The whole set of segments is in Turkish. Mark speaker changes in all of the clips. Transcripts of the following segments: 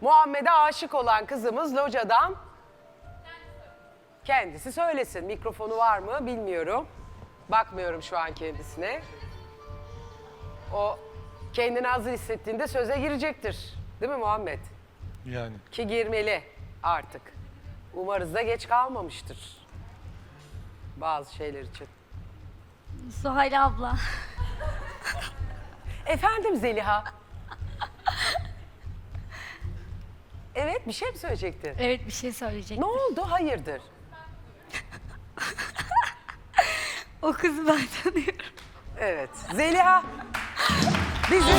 Speaker 1: Muhammed'e aşık olan kızımız locadan kendisi söylesin. Mikrofonu var mı bilmiyorum. Bakmıyorum şu an kendisine. O kendini hazır hissettiğinde söze girecektir. Değil mi Muhammed?
Speaker 2: Yani.
Speaker 1: Ki girmeli artık. Umarız da geç kalmamıştır. Bazı şeyler için.
Speaker 3: Zuhal abla.
Speaker 1: Efendim Zeliha. Evet bir şey mi söyleyecektin?
Speaker 3: Evet bir şey söyleyecek.
Speaker 1: Ne oldu? Hayırdır?
Speaker 3: O kızı ben tanıyorum.
Speaker 1: Evet. Zeliha. Bizim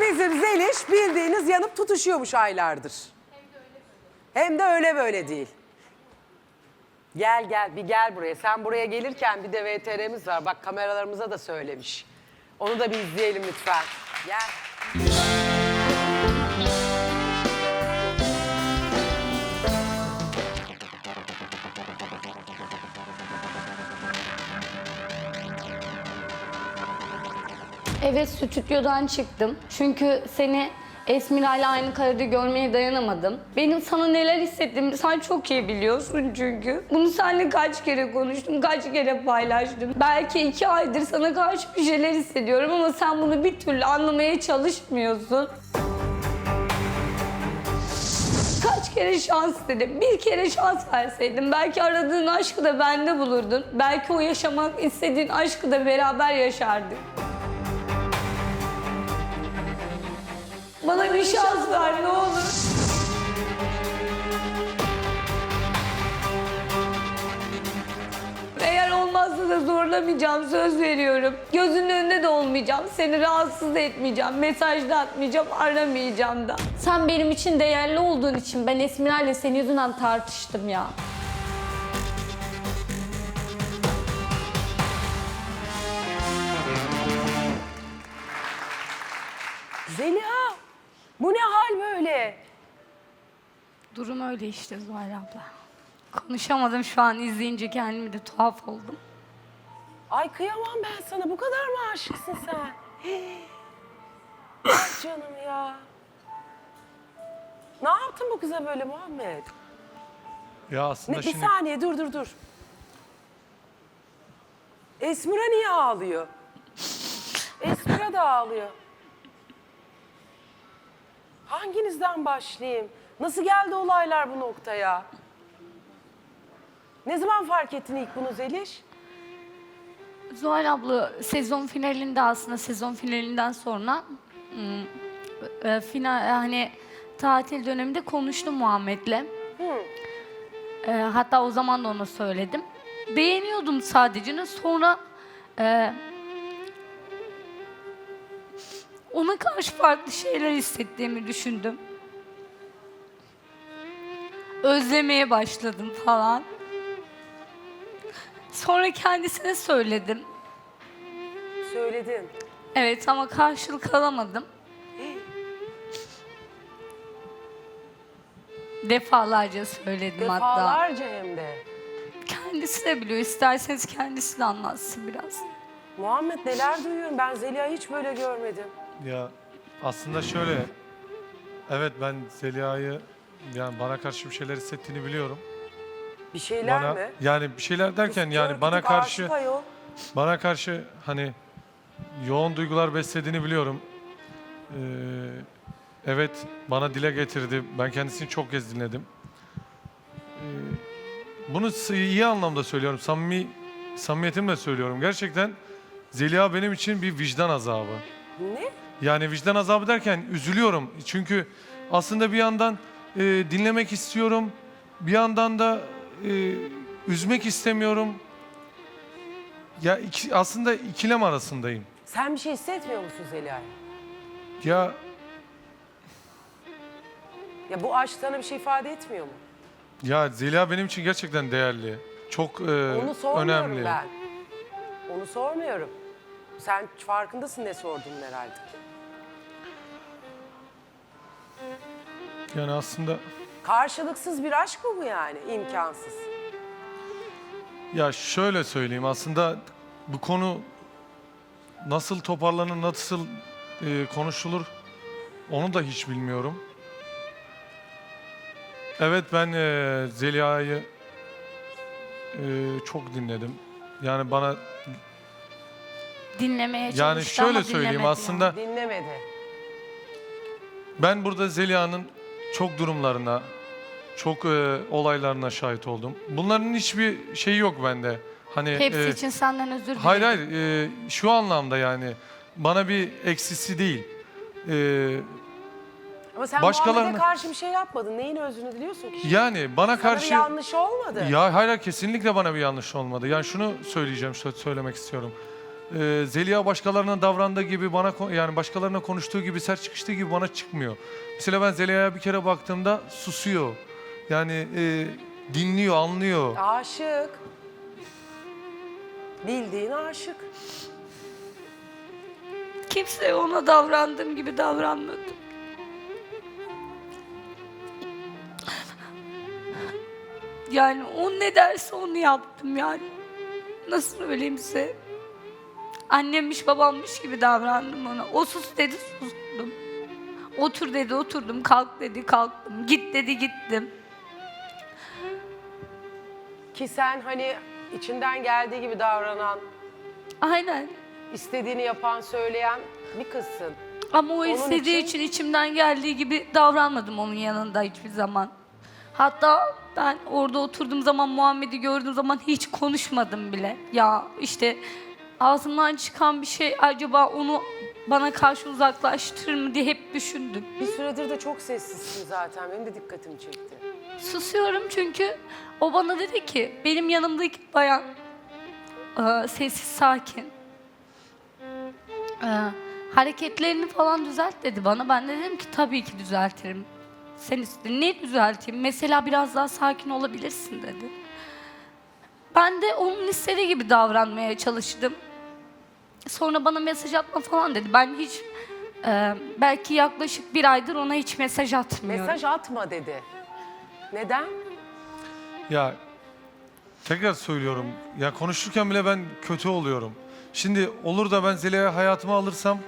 Speaker 1: Bizim Zeliş bildiğiniz yanıp tutuşuyormuş aylardır. Hem de öyle böyle değil. Gel gel bir gel buraya. Sen buraya gelirken bir de VTR'miz var. Bak kameralarımıza da söylemiş. Onu da bir izleyelim lütfen. Gel.
Speaker 4: Evet stüdyodan çıktım. Çünkü seni Esmira ile aynı karede görmeye dayanamadım. Benim sana neler hissettiğimi sen çok iyi biliyorsun çünkü. Bunu seninle kaç kere konuştum, kaç kere paylaştım. Belki iki aydır sana karşı bir şeyler hissediyorum ama sen bunu bir türlü anlamaya çalışmıyorsun. Kaç kere şans dedim. Bir kere şans verseydin. Belki aradığın aşkı da bende bulurdun. Belki o yaşamak istediğin aşkı da beraber yaşardık. Bana bir şans ver ne olur. Eğer olmazsa da zorlamayacağım söz veriyorum. Gözünün önünde de olmayacağım. Seni rahatsız etmeyeceğim. Mesaj da atmayacağım, aramayacağım da. Sen benim için değerli olduğun için ben Esmira ile senin yüzünden tartıştım ya.
Speaker 3: Durum öyle işte Zuhal abla. Konuşamadım şu an izleyince kendimi de tuhaf oldum.
Speaker 1: Ay kıyamam ben sana. Bu kadar mı aşıksın sen? Ay canım ya. Ne yaptın bu kıza böyle Muhammed?
Speaker 2: Ya
Speaker 1: Ne,
Speaker 2: aslında
Speaker 1: bir
Speaker 2: şimdi
Speaker 1: saniye dur dur dur. Esmira niye ağlıyor? Esmira da ağlıyor. Hanginizden başlayayım? Nasıl geldi olaylar bu noktaya? Ne zaman fark ettin ilk bunu Zeliş?
Speaker 3: Zuhal abla sezon finalinde aslında sezon finalinden sonra hmm, e, final hani tatil döneminde konuştum Muhammed'le. E, hatta o zaman da ona söyledim. Beğeniyordum sadece. Sonra e, ona karşı farklı şeyler hissettiğimi düşündüm. Özlemeye başladım falan. Sonra kendisine söyledim.
Speaker 1: Söyledin.
Speaker 3: Evet ama karşılık alamadım. Defalarca söyledim hatta.
Speaker 1: Defalarca hem de.
Speaker 3: Kendisi de biliyor. İsterseniz kendisi de anlatsın biraz.
Speaker 1: Muhammed neler duyuyorum. Ben Zeliha'yı hiç böyle görmedim.
Speaker 2: ya aslında şöyle. Evet ben Zeliha'yı yani bana karşı bir şeyler hissettiğini biliyorum.
Speaker 1: Bir şeyler
Speaker 2: bana
Speaker 1: mi?
Speaker 2: yani bir şeyler derken
Speaker 1: Kız
Speaker 2: yani bana karşı
Speaker 1: aşık ayol.
Speaker 2: bana karşı hani yoğun duygular beslediğini biliyorum. Ee, evet bana dile getirdi. Ben kendisini çok kez dinledim. Ee, bunu iyi anlamda söylüyorum. Samimi samimiyetimle söylüyorum. Gerçekten Zeliha benim için bir vicdan azabı.
Speaker 1: Ne?
Speaker 2: Yani vicdan azabı derken üzülüyorum. Çünkü aslında bir yandan e, dinlemek istiyorum. Bir yandan da e, üzmek istemiyorum. Ya iki- aslında ikilem arasındayım.
Speaker 1: Sen bir şey hissetmiyor musun Zeliha'ya?
Speaker 2: Ya
Speaker 1: Ya bu aşk sana bir şey ifade etmiyor mu?
Speaker 2: ya Zeliha benim için gerçekten değerli. Çok e,
Speaker 1: Onu sormuyorum
Speaker 2: önemli.
Speaker 1: ben. Onu sormuyorum. Sen farkındasın ne sorduğunun herhalde.
Speaker 2: Yani aslında
Speaker 1: Karşılıksız bir aşk mı bu yani? İmkansız.
Speaker 2: ya şöyle söyleyeyim aslında bu konu nasıl toparlanır, nasıl e, konuşulur onu da hiç bilmiyorum. Evet ben e, Zeliha'yı e, çok dinledim. Yani bana
Speaker 3: Dinlemeye çalıştı
Speaker 2: yani şöyle
Speaker 3: ama
Speaker 2: söyleyeyim
Speaker 3: dinlemedi
Speaker 2: aslında
Speaker 1: Dinlemedi.
Speaker 2: ben burada Zeliha'nın çok durumlarına, çok e, olaylarına şahit oldum. Bunların hiçbir şeyi yok bende. Hani
Speaker 3: Hepsi
Speaker 2: e,
Speaker 3: için senden özür dilerim.
Speaker 2: Hayır hayır e, şu anlamda yani bana bir eksisi değil. E,
Speaker 1: Ama sen
Speaker 2: Başkalarına-
Speaker 1: Muhammed'e karşı bir şey yapmadın. Neyin özrünü diliyorsun ki?
Speaker 2: yani bana
Speaker 1: Sana bir
Speaker 2: karşı
Speaker 1: yanlış olmadı.
Speaker 2: ya hayır hayır, kesinlikle bana bir yanlış olmadı. Yani şunu söyleyeceğim, sö- söylemek istiyorum. E, Zeliha başkalarına davrandığı gibi bana yani başkalarına konuştuğu gibi sert çıkıştığı gibi bana çıkmıyor. Mesela ben Zeliha'ya bir kere baktığımda susuyor. Yani e, dinliyor, anlıyor.
Speaker 1: Aşık. Bildiğin aşık.
Speaker 3: Kimseye ona davrandığım gibi davranmadım. Yani o ne derse onu yaptım yani. Nasıl söyleyeyim size? Annemmiş babammış gibi davrandım ona. O sus dedi sustum. Otur dedi oturdum. Kalk dedi kalktım. Git dedi gittim.
Speaker 1: Ki sen hani içinden geldiği gibi davranan,
Speaker 3: Aynen.
Speaker 1: istediğini yapan, söyleyen bir kızsın.
Speaker 3: Ama o istediği
Speaker 1: için-
Speaker 3: için... içimden geldiği gibi davranmadım onun yanında hiçbir zaman. Hatta ben orada oturduğum zaman Muhammed'i gördüğüm zaman hiç konuşmadım bile. Ya işte ağzımdan çıkan bir şey acaba onu bana karşı uzaklaştırır mı diye hep düşündüm.
Speaker 1: Bir süredir de çok sessizsin zaten. Benim de dikkatimi çekti.
Speaker 3: Susuyorum çünkü o bana dedi ki benim yanımdaki bayan e, sessiz sakin. E, hareketlerini falan düzelt dedi bana. Ben de dedim ki tabii ki düzeltirim. Sen istedin. Ne düzelteyim? Mesela biraz daha sakin olabilirsin dedi. Ben de onun istediği gibi davranmaya çalıştım. Sonra bana mesaj atma falan dedi. Ben hiç e, belki yaklaşık bir aydır ona hiç mesaj atmıyorum.
Speaker 1: Mesaj atma dedi. Neden?
Speaker 2: Ya tekrar söylüyorum. Ya konuşurken bile ben kötü oluyorum. Şimdi olur da ben Zeliha'yı hayatıma alırsam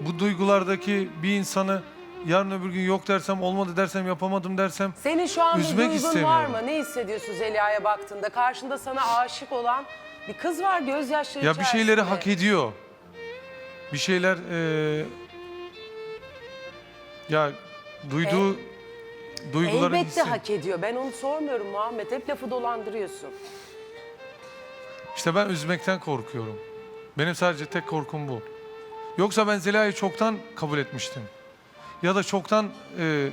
Speaker 2: bu duygulardaki bir insanı yarın öbür gün yok dersem, olmadı dersem, yapamadım dersem
Speaker 1: Senin şu an bir
Speaker 2: Üzmek
Speaker 1: duygun var
Speaker 2: istemiyorum.
Speaker 1: mı? Ne hissediyorsun Zeliha'ya baktığında? Karşında sana aşık olan bir kız var gözyaşları
Speaker 2: ya bir şeyleri hak ediyor. Bir şeyler eee, ya duyduğu duyguları
Speaker 1: Elbette
Speaker 2: hisset-
Speaker 1: hak ediyor. Ben onu sormuyorum Muhammed. Hep lafı dolandırıyorsun.
Speaker 2: İşte ben üzmekten korkuyorum. Benim sadece tek korkum bu. Yoksa ben Zeliha'yı çoktan kabul etmiştim. Ya da çoktan e,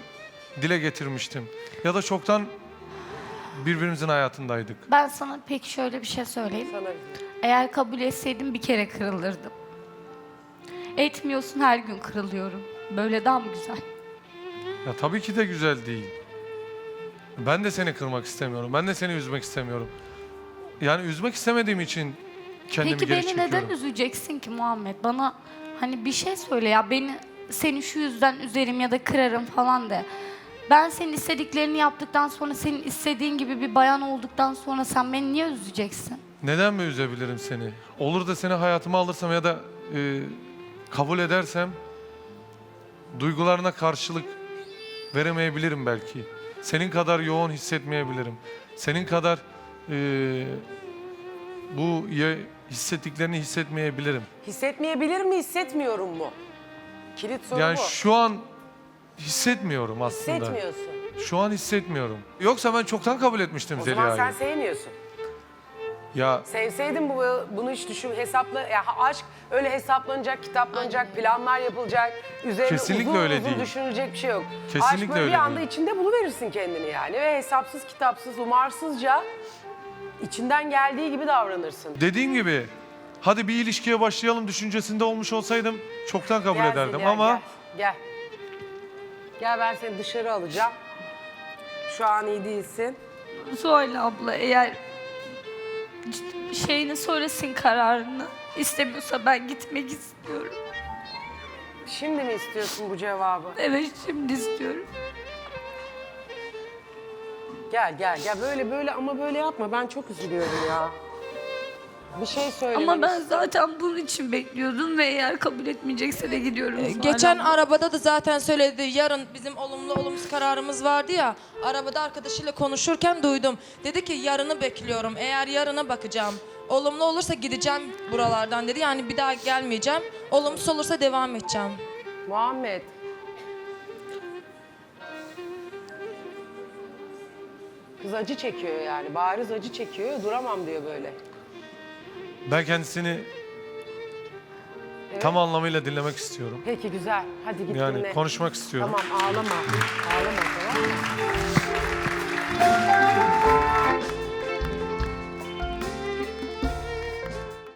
Speaker 2: dile getirmiştim. Ya da çoktan birbirimizin hayatındaydık.
Speaker 3: Ben sana peki şöyle bir şey söyleyeyim.
Speaker 1: Sana
Speaker 3: Eğer kabul etseydim bir kere kırılırdım. Etmiyorsun her gün kırılıyorum. Böyle daha mı güzel?
Speaker 2: Ya tabii ki de güzel değil. Ben de seni kırmak istemiyorum. Ben de seni üzmek istemiyorum. Yani üzmek istemediğim için kendimi
Speaker 3: Peki
Speaker 2: geri
Speaker 3: beni
Speaker 2: çekiyorum.
Speaker 3: neden üzeceksin ki Muhammed? Bana hani bir şey söyle ya beni seni şu yüzden üzerim ya da kırarım falan de. Ben senin istediklerini yaptıktan sonra senin istediğin gibi bir bayan olduktan sonra sen beni niye üzeceksin?
Speaker 2: Neden mi üzebilirim seni? Olur da seni hayatıma alırsam ya da e, kabul edersem duygularına karşılık veremeyebilirim belki. Senin kadar yoğun hissetmeyebilirim. Senin kadar e, bu ya, hissettiklerini hissetmeyebilirim.
Speaker 1: hissetmeyebilir mi, hissetmiyorum mu? Kilit soru
Speaker 2: Yani
Speaker 1: bu.
Speaker 2: şu an hissetmiyorum aslında.
Speaker 1: Hissetmiyorsun.
Speaker 2: Şu an hissetmiyorum. Yoksa ben çoktan kabul etmiştim
Speaker 1: O zaman sen
Speaker 2: Zeliha'yı.
Speaker 1: sevmiyorsun.
Speaker 2: Ya
Speaker 1: Sevseydin bu bunu hiç düşün hesapla ya aşk öyle hesaplanacak, kitaplanacak, planlar yapılacak, üzerine
Speaker 2: Kesinlikle
Speaker 1: uzun
Speaker 2: öyle
Speaker 1: uzun
Speaker 2: değil.
Speaker 1: düşünülecek bir şey yok.
Speaker 2: Kesinlikle
Speaker 1: aşk böyle
Speaker 2: öyle
Speaker 1: bir anda
Speaker 2: değil.
Speaker 1: içinde buluverirsin kendini yani ve hesapsız, kitapsız, umarsızca içinden geldiği gibi davranırsın.
Speaker 2: dediğim gibi hadi bir ilişkiye başlayalım düşüncesinde olmuş olsaydım çoktan kabul
Speaker 1: Gel
Speaker 2: ederdim
Speaker 1: Zeliha,
Speaker 2: ama
Speaker 1: gel, gel. Gel ben seni dışarı alacağım. Şu an iyi değilsin.
Speaker 3: Zuhal abla eğer ciddi- şeyini söylesin kararını. İstemiyorsa ben gitmek istiyorum.
Speaker 1: Şimdi mi istiyorsun bu cevabı?
Speaker 3: Evet şimdi istiyorum.
Speaker 1: Gel gel gel böyle böyle ama böyle yapma ben çok üzülüyorum ya. Bir şey söylemek
Speaker 3: Ama ben zaten bunun için bekliyordum ve eğer kabul etmeyecekse de gidiyorum. Zuhal
Speaker 5: Geçen arabada da zaten söyledi. Yarın bizim olumlu olumsuz kararımız vardı ya. Arabada arkadaşıyla konuşurken duydum. Dedi ki yarını bekliyorum. Eğer yarına bakacağım. Olumlu olursa gideceğim buralardan dedi. Yani bir daha gelmeyeceğim. Olumsuz olursa devam edeceğim.
Speaker 1: Muhammed. Kız acı çekiyor yani. Bariz acı çekiyor. Duramam diyor böyle.
Speaker 2: Ben kendisini tam anlamıyla dinlemek istiyorum.
Speaker 1: Peki güzel. Hadi git
Speaker 2: Yani
Speaker 1: dinle.
Speaker 2: konuşmak istiyorum.
Speaker 1: Tamam ağlama. Ağlama tamam mı?